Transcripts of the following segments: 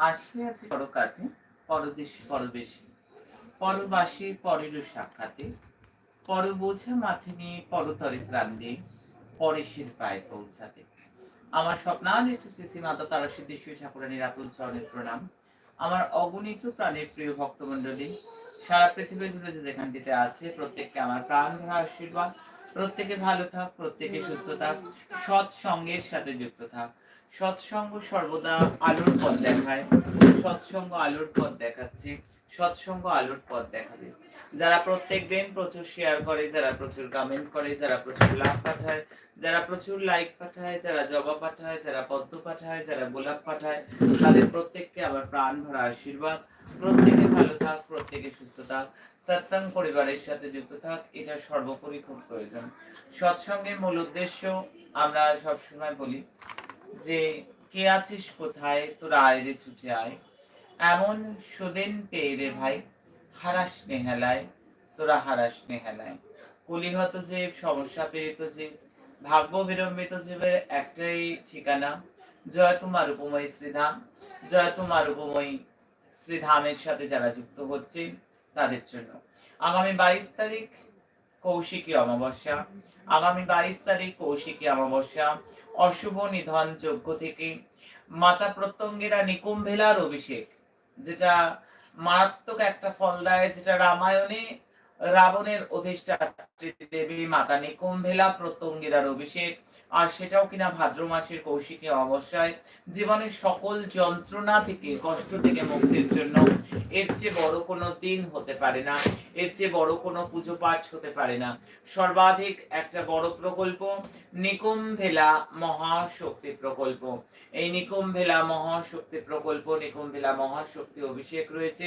পর পরদেশ পরবাসী, পরের সাক্ষাতে। পর মাথে নিয়ে পরতরে প্রাণ দিয়ে পরেশের পায়ে পৌঁছাতে। আমার স্বপ্নাদিষ্ট শ্রী মাতা তারা সিদ্ধেশ্বরী আতুল চরণের প্রণাম। আমার অগণিত প্রাণের প্রিয় ভক্তমণ্ডলী, সারা পৃথিবী জুড়ে যে যেখানটিতে আছে, প্রত্যেককে আমার প্রাণ ভরা আশীর্বাদ। প্রত্যেকে ভালো থাক, প্রত্যেকে সুস্থ থাক সৎ সঙ্গের সাথে যুক্ত থাক। সৎসঙ্গ সর্বদা আলোর পথ দেখায়। সৎসঙ্গ আলোর পথ দেখাচ্ছে, সৎসঙ্গ আলোর পথ দেখাবে। যারা প্রত্যেক দিন প্রচুর শেয়ার করে, যারা প্রচুর কমেন্ট করে, যারা প্রচুর লাভ পাঠায়, যারা প্রচুর লাইক পাঠায়, যারা জবা পাঠায়, যারা পদ্ম পাঠায়, যারা গোলাপ পাঠায়, তাদের প্রত্যেককে আমার প্রাণ ভরা আশীর্বাদ। প্রত্যেকে ভালো থাক, প্রত্যেকে সুস্থ থাক। সৎসঙ্গ পরিবারের সাথে যুক্ত থাক, এটা সর্বোপরি খুব প্রয়োজন। সৎসঙ্গের মূল উদ্দেশ্য আমরা সবসময় বলি যে কে আছিস কোথায়? তোরা আয় রে ছুটে আয়। এমন সুদিন পেয়ে রে ভাই, হারাস নেহালায়, তোরা হারাস নেহালায়। কলিহত যে, সমস্যা পেরিত যে, ভাগ্য বিলম্বিত জীবের একটাই ঠিকানা। জয় তোমার উপময় শ্রীধাম, জয় তোমার উপময় শ্রীধামের সাথে যারা যুক্ত হচ্ছে তাদের জন্য। আগামী বাইশ তারিখ কৌশিকী অমাবস্যা। আগামী বাইশ তারিখ কৌশিকী অমাবস্যা। অশুভ নিধন যজ্ঞ থেকে মাতা প্রত্যঙ্গেরা নিকুম্ভেলার অভিষেক, যেটা মারাত্মক একটা ফল দেয়, যেটা রামায়ণে রাবণের অধিষ্ঠাত্রী দেবী মাতা নিকুম্ভেলা প্রত্যঙ্গেরার অভিষেক। আর সেটাও কিনা ভাদ্র মাসের কৌশিকী অবস্যায় জীবনের সকল যন্ত্রণা থেকে, কষ্ট থেকে মুক্তির জন্য এর চেয়ে বড় কোনো দিন হতে পারে না, এর চেয়ে বড় কোনো পুজো পাঠ হতে পারে না। সর্বাধিক একটা বড় প্রকল্প নিকুম্ভেলা মহাশক্তি প্রকল্প। এই নিকুম্ভেলা মহাশক্তি প্রকল্প, নিকুম্ভেলা মহাশক্তি অভিষেক রয়েছে।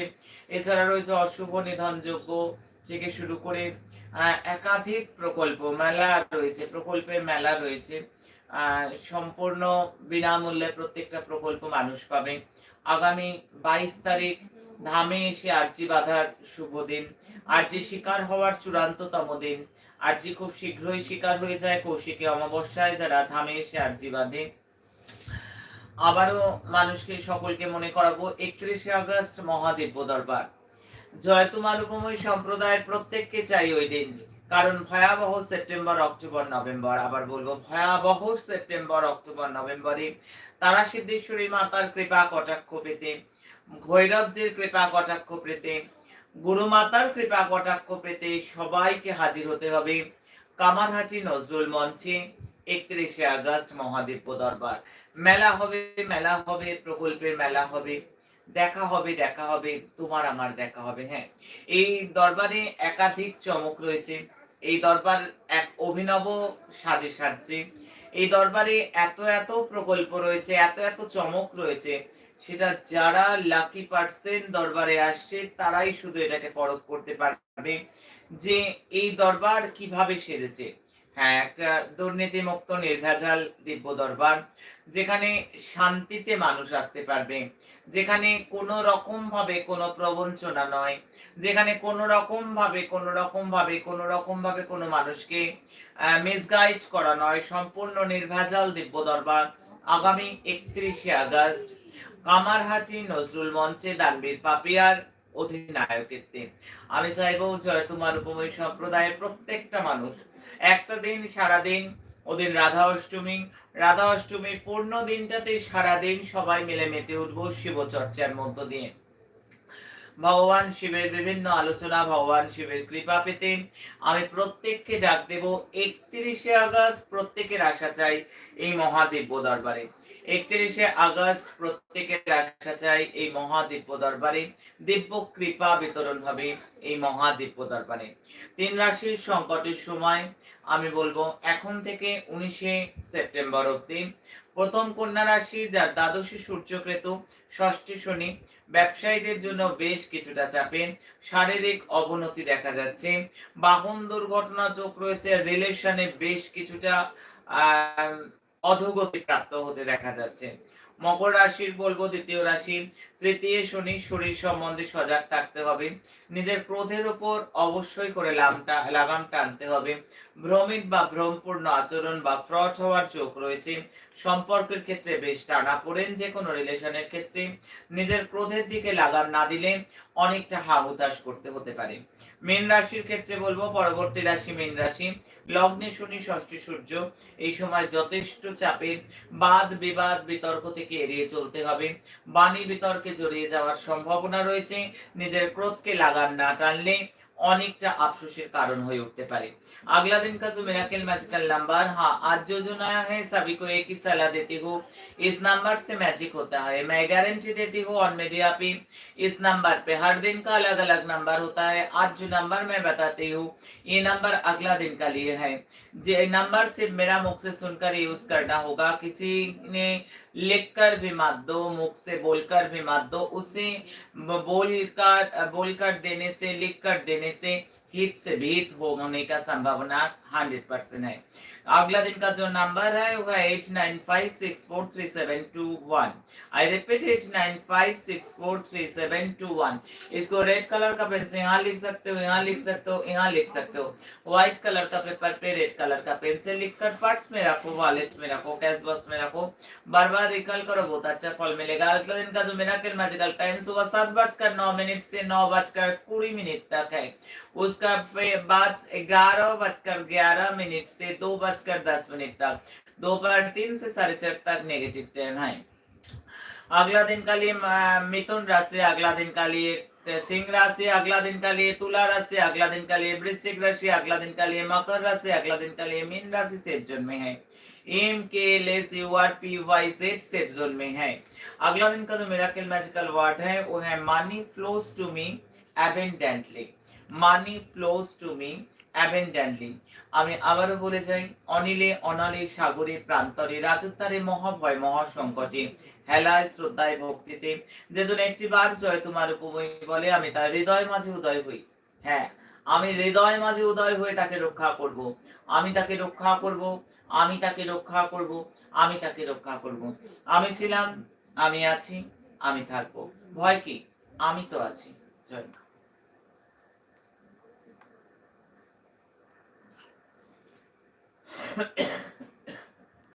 এছাড়া রয়েছে অশুভ নিধন যোগ্য থেকে শুরু করে একাধিক প্রকল্প, মেলা রয়েছে, প্রকল্পের মেলা রয়েছে। সম্পূর্ণ বিনামূল্যে প্রত্যেকটা প্রকল্প মানুষ পাবে। আগামী বাইশ তারিখ ধামে এসে আর্জি বাঁধার শুভ দিন। আর্জি শিকার হওয়ার চূড়ান্ততম দিন। আরজি খুব শীঘ্রই শিকার হয়ে যায় কৌশিকী অমাবস্যায় যারা ধামে এসে আর্জি বাঁধে। আবারও মানুষকে সকলকে মনে করাবো, একত্রিশে আগস্ট মহাদিব্য দরবার। জয় তোমার উপময় সম্প্রদায়ের প্রত্যেককে চাই ওই দিন। কারণ ভয়াবহ সেপ্টেম্বর, অক্টোবর, নভেম্বর, আবার বলব ভয়াবহ সেপ্টেম্বর, অক্টোবর নভেম্বরে তারা সিদ্ধেশ্বরী মাতার কৃপা, কটাক্ষ পেতে। ভৈরবজির কৃপা কটাক্ষ পেতে গুরু মাতার কৃপা কটাক্ষ পেতে সবাইকে হাজির হতে হবে। কামারহাটি নজরুল মঞ্চে, একত্রিশে আগস্ট মহাদিব্য দরবার। মেলা হবে মেলা হবে, প্রকল্পের মেলা হবে। দেখা হবে দেখা হবে, তোমার আমার দেখা হবে হ্যাঁ। এই দরবারে একাধিক চমক রয়েছে। এই দরবার এক অভিনব সাজে সাজছে। এই দরবারে এত এত প্রকল্প রয়েছে, এত এত চমক রয়েছে, সেটা যারা লাকি পার্সেন্ট দরবারে আসছে, তারাই শুধু এটাকে পরখ করতে পারবে যে এই দরবার কীভাবে সেরেছে হ্যাঁ একটা দুর্নীতি মুক্ত নির্ভেজাল দিব্য দরবার, যেখানে শান্তিতে মানুষ আসতে পারবে, যেখানে কোনো রকম ভাবে কোনো প্রবঞ্চনা নয়, যেখানে কোনো রকম ভাবে কোনো রকম ভাবে কোনো রকম ভাবে কোনো মানুষকে মিসগাইড করা নয়, সম্পূর্ণ নির্ভেজাল দিব্য দরবার। আগামী একত্রিশে আগস্ট, কামারহাটি নজরুল মঞ্চে দানবীর পাপিয়ার অধিনায়কত্বে। আমি চাইব জয় তোমার উপময় সম্প্রদায়ের প্রত্যেকটা মানুষ একটা দিন সারা দিন, ওদিন রাধা অষ্টমী। রাধা অষ্টমীর পূর্ণ দিনটাতে সারাদিন সবাই মিলে মেতে উঠবো শিব চর্চার মধ্য দিয়ে। ভগবান শিবের বিভিন্ন আলোচনা, ভগবান শিবের কৃপা পেতে আমি প্রত্যেককে ডাক দেব একত্রিশে আগস্ট, প্রত্যেকের আশা চাই এই মহাদিব্য দরবারে। একত্রিশে আগস্ট, প্রত্যেকের আশা চাই এই মহাদিব্য দরবারে। দিব্য কৃপা বিতরণ হবে এই মহাদিব্য দরবারে। তিন রাশির সংকটের সময় আমি বলব, এখন থেকে উনিশে সেপ্টেম্বর অব্দি প্রথম কন্যা রাশি যার দ্বাদশী সূর্যকেতু, ষষ্ঠী শনি, ব্যবসায়ীদের জন্য বেশ কিছুটা চাপে শারীরিক অবনতি দেখা যাচ্ছে। বাহন দুর্ঘটনা চোখ রয়েছে রিলেশনে বেশ কিছুটা অধোগতি প্রাপ্ত হতে দেখা যাচ্ছে। মকর রাশির, বলব দ্বিতীয় রাশি, তৃতীয় শনি, শরীর সম্বন্ধে সজাগ থাকতে হবে। নিজের ক্রোধের উপর অবশ্যই করে লামটা, লাগাম টানতে হবে। ভ্রমিত বা ভ্রমপূর্ণ আচরণ বা ফ্রড হওয়ার চোখ রয়েছে। সম্পর্কের ক্ষেত্রে বেশ টানা পড়েন যে কোনো রিলেশনের ক্ষেত্রে। নিজের ক্রোধের দিকে লাগাম না দিলে অনেকটা হাহুতাশ করতে হতে পারে। মীন রাশির ক্ষেত্রে বলব, পরবর্তী রাশি মীন রাশি। লগ্নে শনি, ষষ্ঠী সূর্য, এই সময় যথেষ্ট চাপে বাদ বিবাদ বিতর্ক থেকে এড়িয়ে চলতে হবে। বাণী বিতর্কে জড়িয়ে যাওয়ার সম্ভাবনা রয়েছে। নিজের ক্রোধকে লাগান না টানলে অনেকটা আফসোসের কারণ হয়ে উঠতে পারে अगला दिन का जो मिराकल मैजिकल नंबर हाँ आज जो जो नया है सभी को एक ही सलाह देती हूँ इस नंबर से मैजिक होता है मैं गारंटी देती हूँ और मीडिया पे इस नंबर पे हर दिन का अलग अलग नंबर होता है आज जो नंबर मैं बताती हूँ ये नंबर अगला दिन का लिए है ये नंबर सिर्फ मेरा मुख से सुनकर यूज करना होगा किसी ने लिखकर भी मत दो, मुख से बोलकर भी मत दो। उसे बोलकर बोलकर देने से, लिखकर देने से हित से भीत होने का संभावना हंड्रेड परसेंट है। अगला दिन का जो नंबर है वो है eight nine five six four three seven two one I repeat eight nine five six four three seven two one इसको रेड कलर का से यहाँ लिख सकते हो, यहाँ लिख सकते हो, यहाँ लिख सकते हो। व्हाइट कलर का पेपर पे रेड कलर का से लिख कर पर्स में रखो वॉलेट में रखो कैश बॉक्स में रखो। बार बार रिकॉल करो, बहुत अच्छा फल मिलेगा। अगले दिन का जो मेरा मिराकल मैजिकल टाइम सुबह सात बजकर नौ मिनट से नौ बजकर कुड़ी मिनट तक है। उसका बाद ग्यारह बजकर ग्यारह ग्यारह मिनट से दो बजकर दस मिनट तक। दोपहर तीन से साढ़े चार तक नेगेटिव टेन है। अगला दिन का लिए मिथुन राशि, अगला दिन का लिए सिंह राशि, अगला दिन का लिए तुला राशि, अगला दिन का लिए वृश्चिक राशि, अगला दिन का लिए मकर राशि, अगला दिन का लिए मीन राशि सेफ़ जोन में है। एम के less you R P Y set safe zone में है। अगला दिन का जो मेरा मैजिकल वर्ड है, वो है money flows to me abundantly money flows to me abundantly আমি আবারও বলে যাই, অনিলে অনালে সাগরে, প্রান্তরে, রাজত্বারে, মহাভয়, মহাসংকটে। হেলায়, শ্রদ্ধায়, ভক্তিতে। যেজন একটি বার জয় তোমার বলে, আমি তার হৃদয় মাঝে উদয় হই। হ্যাঁ আমি হৃদয় মাঝে উদয় হয়ে তাকে রক্ষা করব। আমি তাকে রক্ষা করব, আমি তাকে রক্ষা করব, আমি তাকে রক্ষা করব। আমি ছিলাম, আমি আছি, আমি থাকব। ভয় কি? আমি তো আছি। জয় えっ?